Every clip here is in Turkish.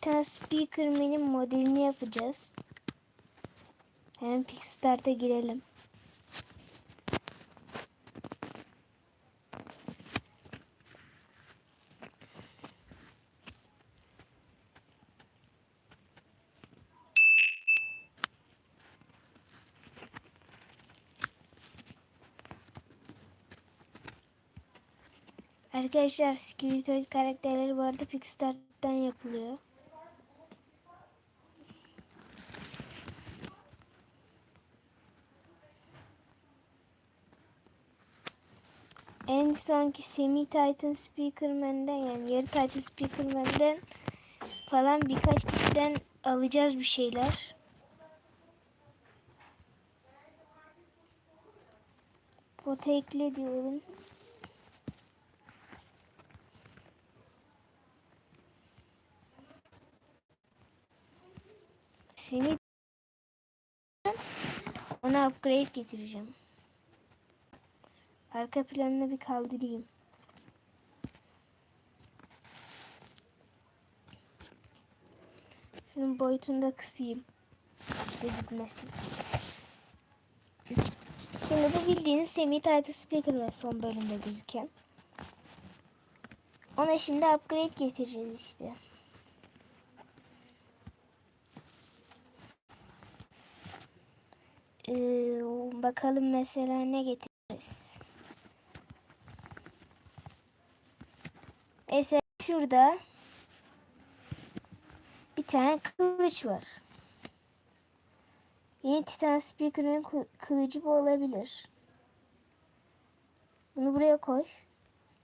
Titan Speaker Mini'nin modelini yapacağız. Hemen Pickstart'a girelim. Arkadaşlar Skiritoid karakterleri bu arada Pickstart'tan yapılıyor. En sonki Semi Titan Speakerman'den yani yarı Titan Speakerman'den falan birkaç kişiden alacağız bir şeyler. Foto ekle diyorum. Seni ona upgrade getireceğim. Arka planını bir kaldırayım. Şunun boyutunu da kısayım. Gözükmesin. Şimdi bu bildiğiniz Semi Titan Speaker ve son bölümde gözüken. Ona şimdi upgrade getireceğiz işte. Ee, bakalım mesela ne getiririz. Mesela şurada bir tane kılıç var. Yeni Titan Speaker'ın kı- kılıcı bu olabilir. Bunu buraya koy.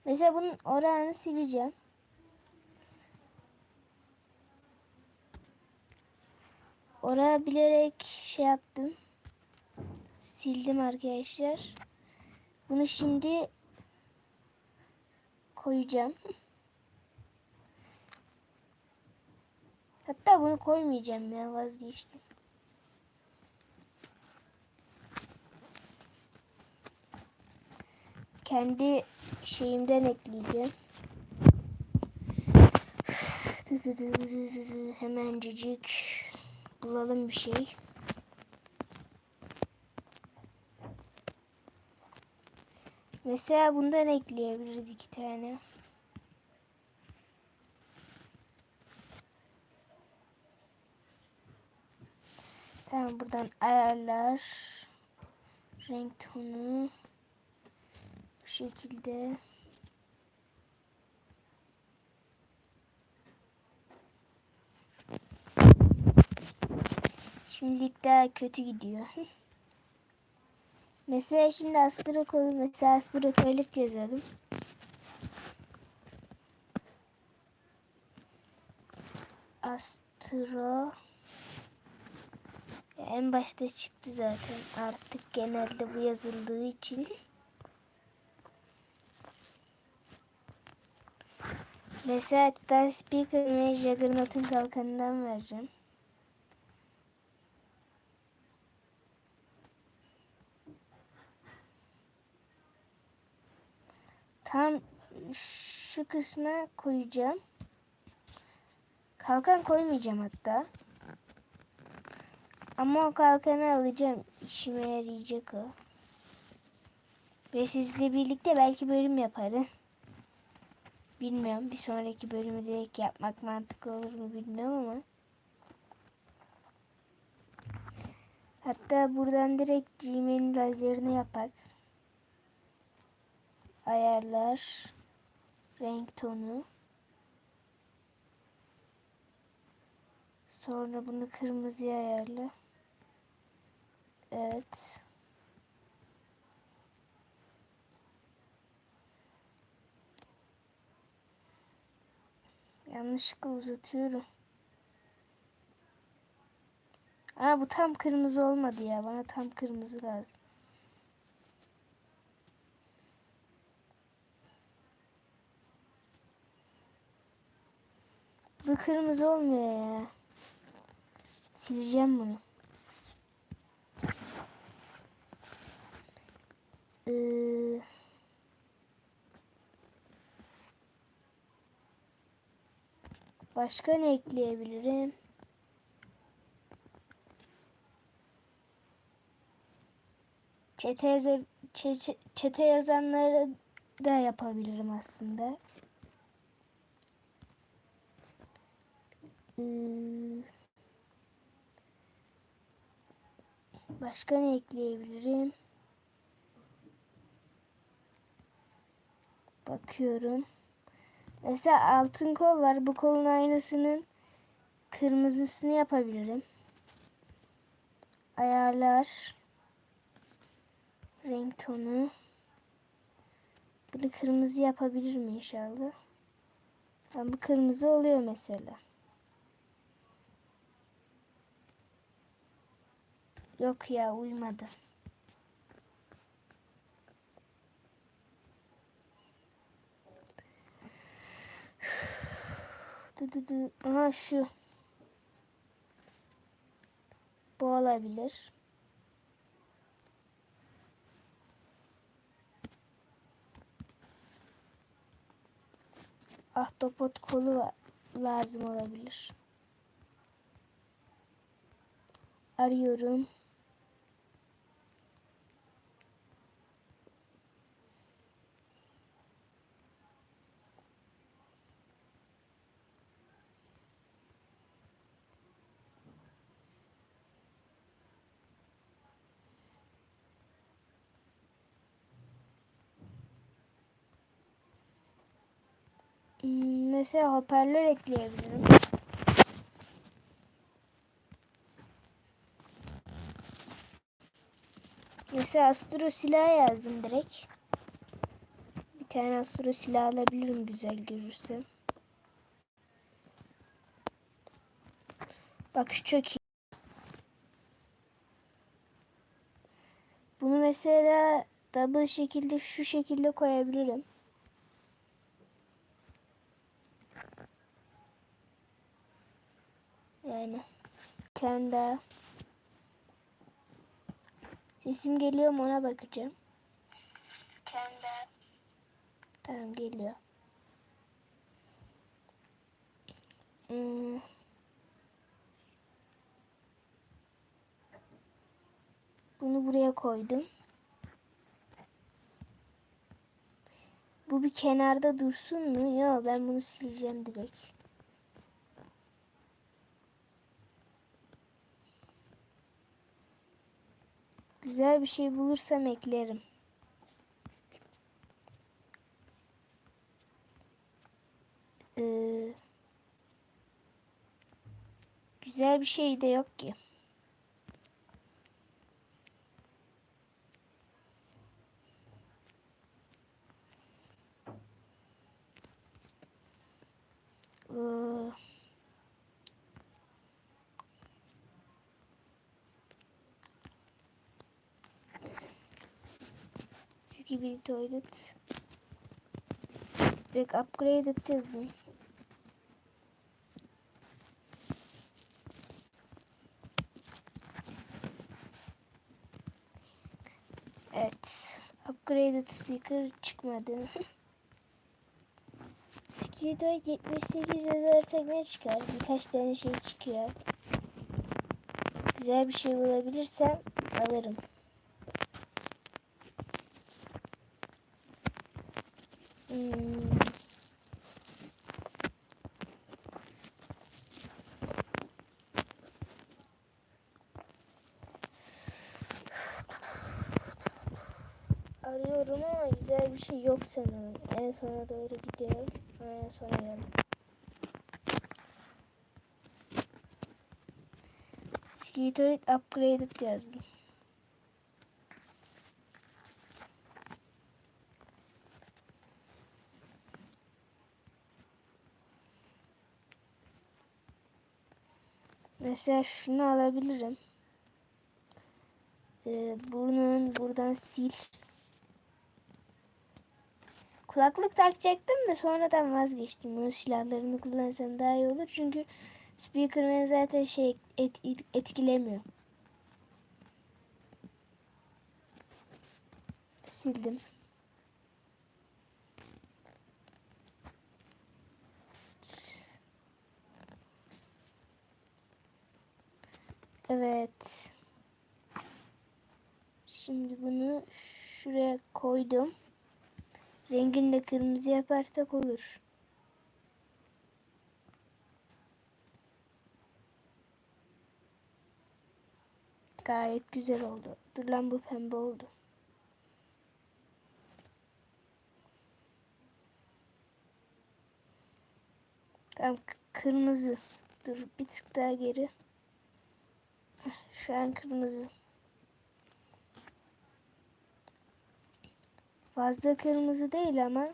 Mesela bunun orağını sileceğim. Orağı bilerek şey yaptım. Sildim arkadaşlar. Bunu şimdi koyacağım. Hatta bunu koymayacağım ya vazgeçtim. Kendi şeyimden ekleyeceğim. Hemencik bulalım bir şey. Mesela bundan ekleyebiliriz iki tane. Buradan ayarlar. Renk tonu. Bu şekilde. Şimdilik daha kötü gidiyor. Mesela şimdi Astro kolu mesela Astro tuvalet yazalım. Astro en başta çıktı zaten. Artık genelde bu yazıldığı için. Mesela Titan Speaker ve Juggernaut'un kalkanından vereceğim. Tam şu kısma koyacağım. Kalkan koymayacağım hatta. Ama o kalkanı alacağım. İşime yarayacak o. Ve sizle birlikte belki bölüm yaparım. Bilmiyorum. Bir sonraki bölümü direkt yapmak mantıklı olur mu bilmiyorum ama. Hatta buradan direkt Gmail'in lazerini yapak. Ayarlar. Renk tonu. Sonra bunu kırmızıya ayarla. Evet. Yanlışlıkla uzatıyorum. Aa bu tam kırmızı olmadı ya. Bana tam kırmızı lazım. Bu kırmızı olmuyor ya. Sileceğim bunu. Ee, Başka ne ekleyebilirim? Çete, yaza- çe- çete yazanları da yapabilirim aslında. Ee, başka ne ekleyebilirim? Bakıyorum. Mesela altın kol var. Bu kolun aynısının kırmızısını yapabilirim. Ayarlar. Renk tonu. Bunu kırmızı yapabilirim inşallah. Yani bu kırmızı oluyor mesela. Yok ya uymadı. Du, du, du. Aha şu. Bu olabilir. Ahtapot kolu lazım olabilir. Arıyorum. Hmm, Mesela hoparlör ekleyebilirim. Mesela astro silah yazdım direkt. Bir tane astro silah alabilirim güzel görürsem. Bak şu çok iyi. Bunu mesela double şekilde şu şekilde koyabilirim. Yani daha. Sesim geliyor mu ona bakacağım. Daha. Tamam geliyor. Hmm. Bunu buraya koydum. Bu bir kenarda dursun mu? Yok ben bunu sileceğim direkt. Güzel bir şey bulursam eklerim. Ee, güzel bir şey de yok ki. Ee, Skibidi Toilet. Direkt upgraded yazayım. Evet. Upgraded speaker çıkmadı. Skibidi 78 yazarsak ne çıkar? Birkaç tane şey çıkıyor. Güzel bir şey bulabilirsem alırım. Arıyorum ama güzel bir şey yok sanırım. En sona doğru gidiyorum. En sona geldim. Skitoid upgraded yazdım. Mesela şunu alabilirim. Ee, burnun buradan sil. Kulaklık takacaktım da sonradan vazgeçtim. Bunu silahlarını kullansam daha iyi olur. Çünkü speaker beni zaten şey et, etkilemiyor. Sildim. Evet. Şimdi bunu şuraya koydum. Rengini de kırmızı yaparsak olur. Gayet güzel oldu. Dur lan bu pembe oldu. Tamam kırmızı. Dur bir tık daha geri. Şu an kırmızı. Fazla kırmızı değil ama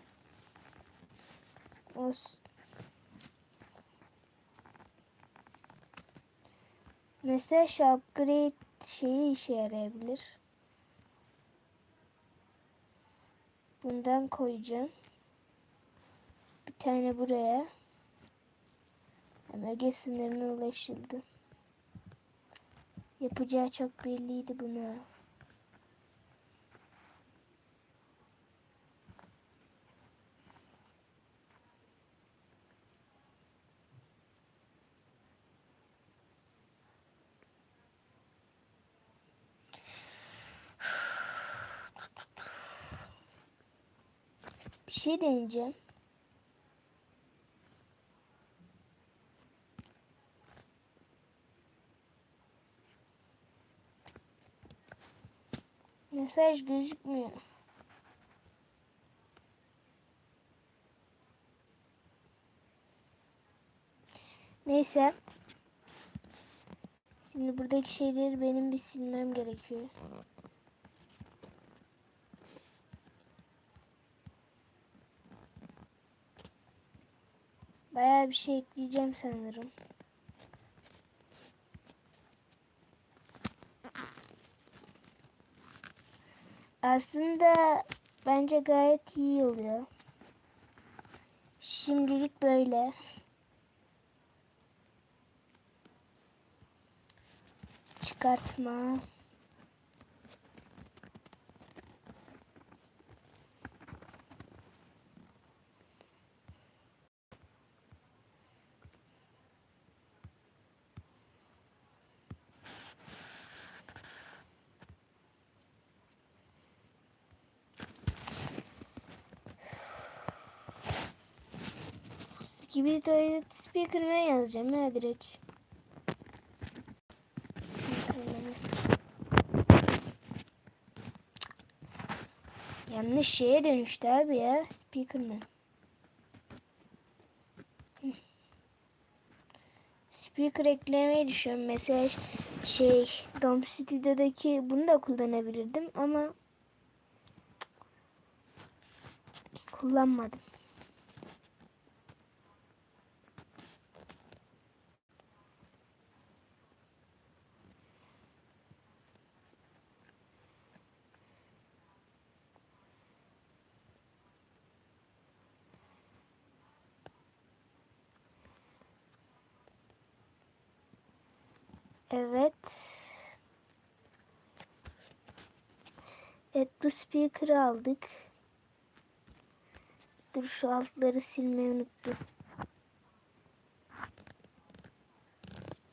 olsun. Mesela şu upgrade şeyi işe yarayabilir. Bundan koyacağım. Bir tane buraya. Öge sınırına ulaşıldı. Yapacağı çok belliydi buna. Bir şey deneyeceğim. Mesaj gözükmüyor. Neyse. Şimdi buradaki şeyleri benim bir silmem gerekiyor. Bayağı bir şey ekleyeceğim sanırım. Aslında bence gayet iyi oluyor. Şimdilik böyle. Çıkartma. Gibi tuvalet speaker'ına yazacağım ya direkt. Yanlış şeye dönüştü abi ya. Speaker'ına. Hı. Speaker eklemeyi düşünüyorum. Mesela şey Dom Studio'daki bunu da kullanabilirdim ama kullanmadım. Evet. Speaker'ı aldık. Dur şu altları silmeyi unuttum.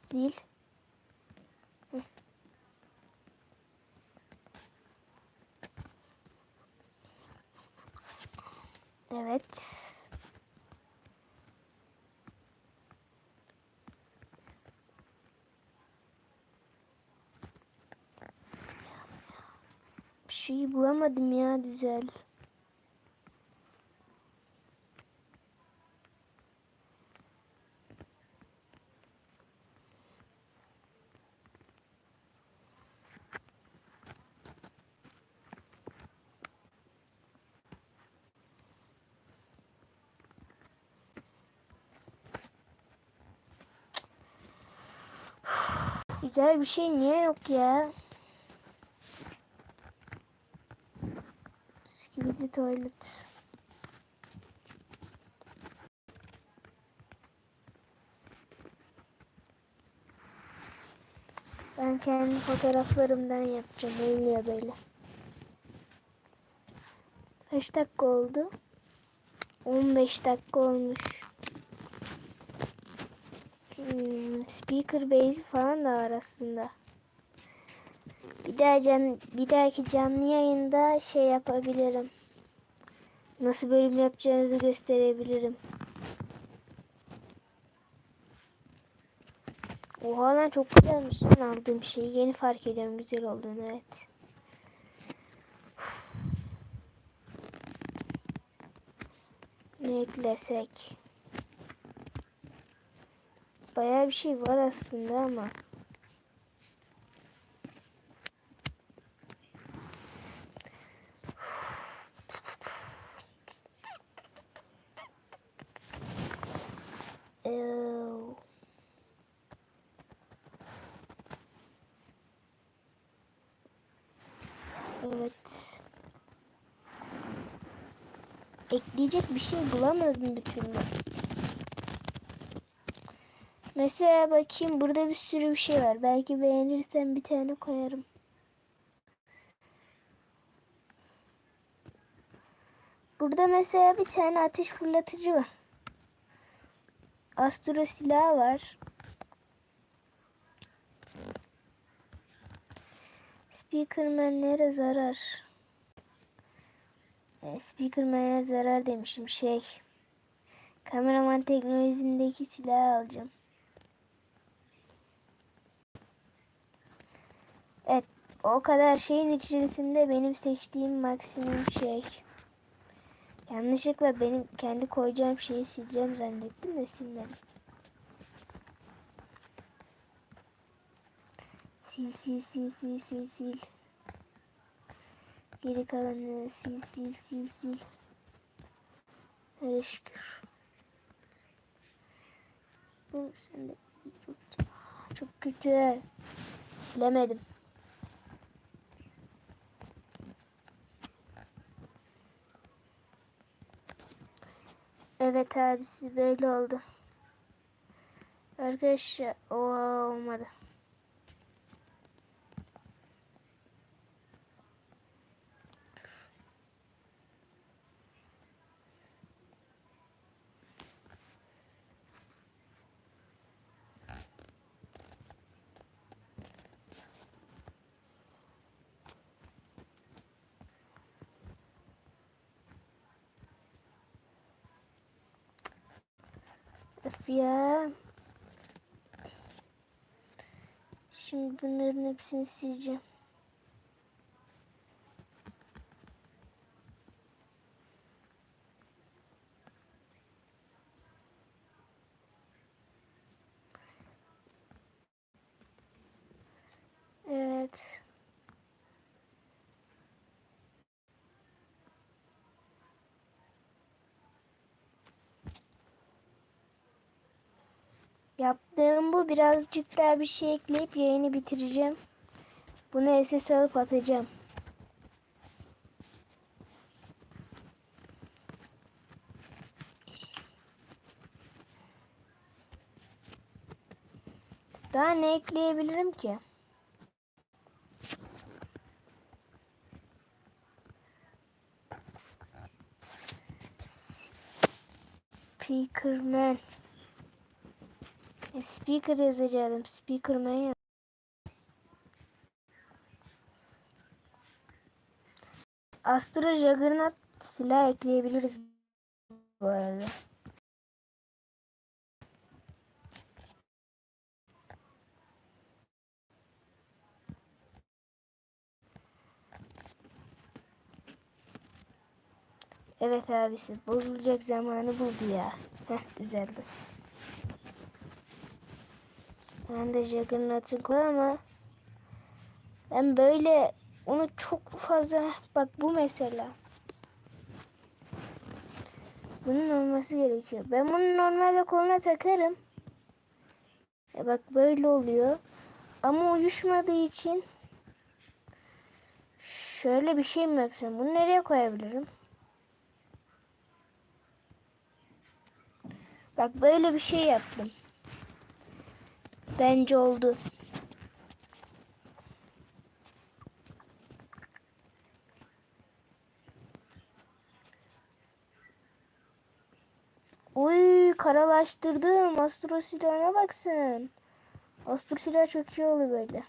Sil. Heh. Evet. Bir bulamadım ya güzel. Güzel bir şey niye yok ya? Skibidi tuvalet. Ben kendi fotoğraflarımdan yapacağım. Olmuyor böyle. Kaç dakika oldu? 15 dakika olmuş. Hmm, speaker base falan da var aslında. Bir daha can, bir dahaki canlı yayında şey yapabilirim. Nasıl bölüm yapacağınızı gösterebilirim. Oha lan çok güzelmiş ben aldığım şey. Yeni fark ediyorum güzel olduğunu evet. Ne eklesek? Bayağı bir şey var aslında ama. Ew. Evet. Ekleyecek bir şey bulamadım bir türlü. Mesela bakayım burada bir sürü bir şey var. Belki beğenirsen bir tane koyarım. Burada mesela bir tane ateş fırlatıcı var. Astro silahı var. Speakerman'lere zarar. E, Speakerman'lere zarar demişim şey. Kameraman teknolojisindeki silahı alacağım. Evet o kadar şeyin içerisinde benim seçtiğim maksimum şey. Yanlışlıkla benim kendi koyacağım şeyi sileceğim zannettim de silmedim. Sil sil sil sil sil sil. Geri kalanını sil sil sil sil. Hele şükür. Bu sen de çok kötü. Silemedim. Evet abisi böyle oldu. Arkadaşlar o olmadı. Ya. Şimdi bunların hepsini sileceğim. Evet. Yaptığım bu birazcık daha bir şey ekleyip yayını bitireceğim. Bunu SS alıp atacağım. Daha ne ekleyebilirim ki? Speakerman. Speaker yazacaktım. Speakerman yaz. Astro Juggernaut silah ekleyebiliriz bu arada. Evet abisi bozulacak zamanı buldu ya. Heh düzeldi. Ben de Juggernaut'un koy ama ben böyle onu çok fazla bak bu mesela. Bunun olması gerekiyor. Ben bunu normalde koluna takarım. E bak böyle oluyor. Ama uyuşmadığı için şöyle bir şey mi yapsam? Bunu nereye koyabilirim? Bak böyle bir şey yaptım. Bence oldu. Oy karalar silahlaştırdım. Astro silahına baksın. Astro silah çok iyi oldu böyle.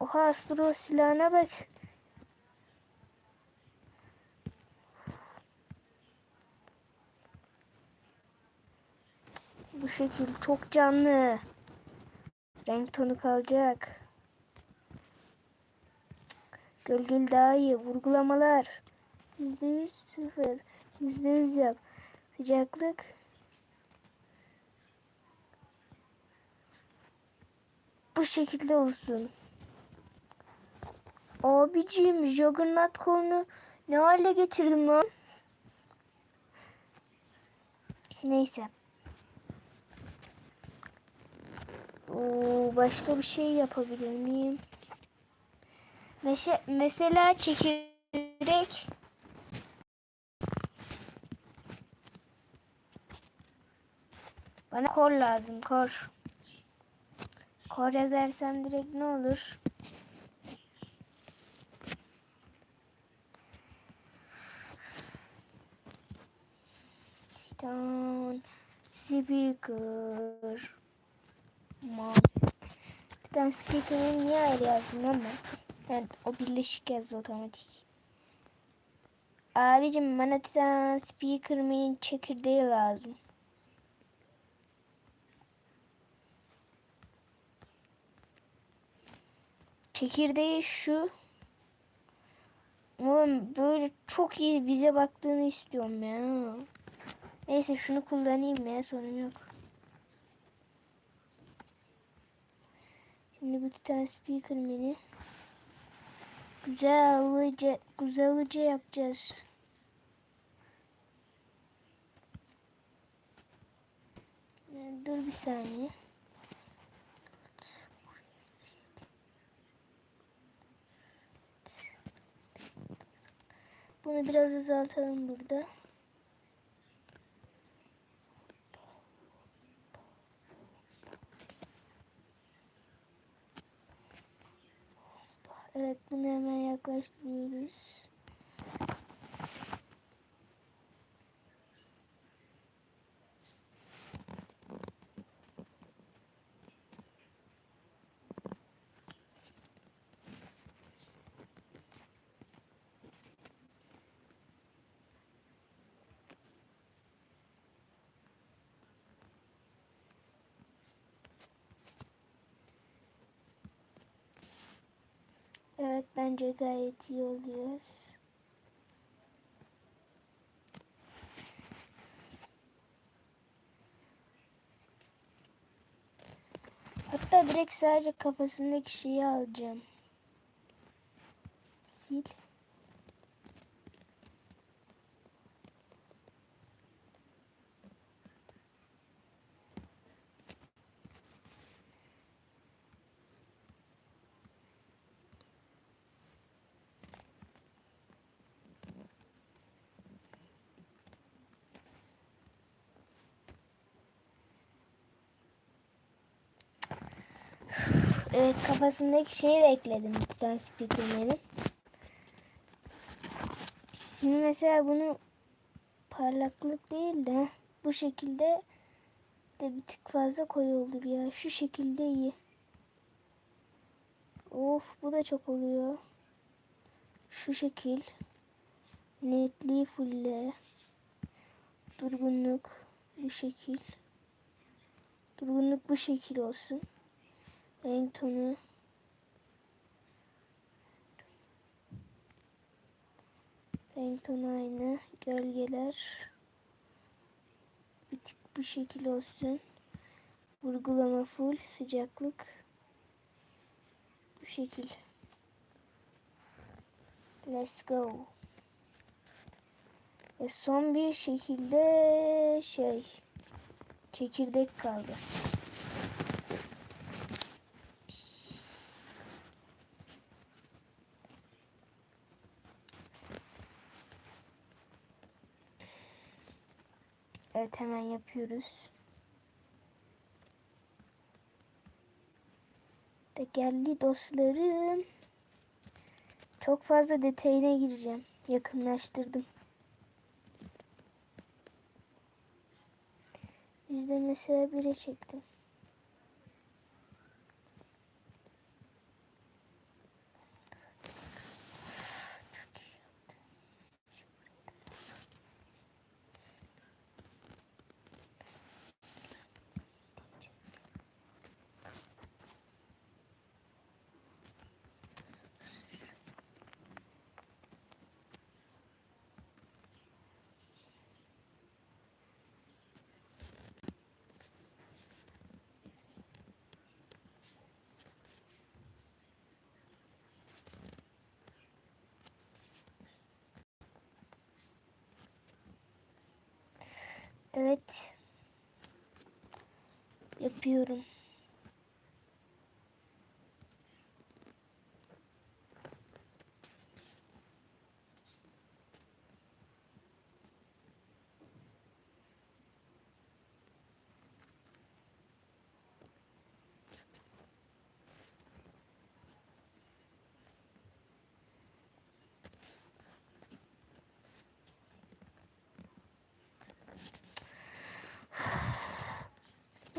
Oha Astro silahına bak. Bu şekil çok canlı. Renk tonu kalacak. Gölgeli daha iyi. Vurgulamalar. Yüzde yüz sıfır. Yüzde yüz yap. Sıcaklık. Bu şekilde olsun. Abicim Juggernaut kolunu ne hale getirdim lan? Neyse. Oo, başka bir şey yapabilir miyim? Meşe, mesela çekirdek. Bana kor lazım kor. Kor yazarsan direkt ne olur? Titan speaker. Titan speaker'ı niye ayrı yazdım ama? Yani o birleşik yazdı otomatik. Abicim bana Titan speaker'ın çekirdeği lazım. Çekirdeği şu. Oğlum böyle çok iyi bize baktığını istiyorum ya. Neyse şunu kullanayım ya sorun yok. Şimdi bu tane speaker mini. Güzelce, güzelce yapacağız. Dur bir saniye. Bunu biraz azaltalım burada. Evet bunu hemen yaklaştırıyoruz. Evet bence gayet iyi oluyor. Hatta direkt sadece kafasındaki şeyi alacağım. Sil. Evet kafasındaki şeyi de ekledim Titan Speakerman'in. Şimdi mesela bunu parlaklık değil de bu şekilde de bir tık fazla koyu olur ya. Şu şekilde iyi. Of bu da çok oluyor. Şu şekil. Netliği fulle. Durgunluk bu şekil. Durgunluk bu şekil olsun. Renk tonu. Renk tonu aynı. Gölgeler. Bir tık bu şekil olsun. Vurgulama full. Sıcaklık. Bu şekil. Let's go. Ve son bir şekilde şey çekirdek kaldı. Evet hemen yapıyoruz. Değerli dostlarım. Çok fazla detayına gireceğim. Yakınlaştırdım. Yüzde mesela bire çektim. Evet. Yapıyorum.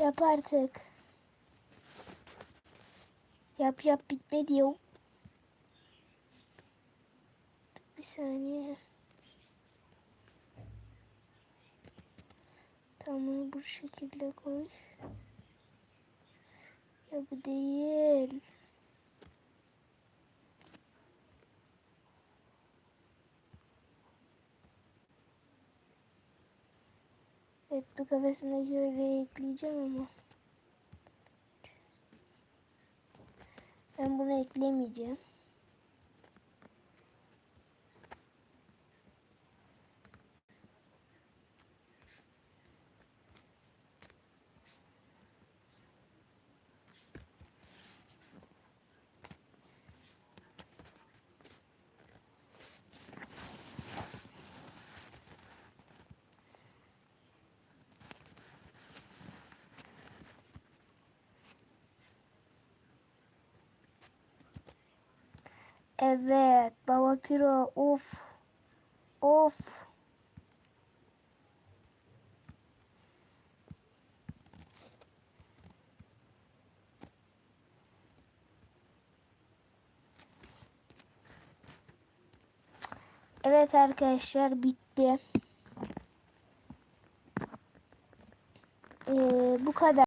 Yap artık. Yap yap bitmedi ya. Bir saniye. Bunu bu şekilde koy. Ya bu değil. Evet bu kafasındaki öyle ekleyeceğim ama. Ben bunu eklemeyeceğim. Evet baba piro of of. Evet arkadaşlar bitti. Ee, bu kadar.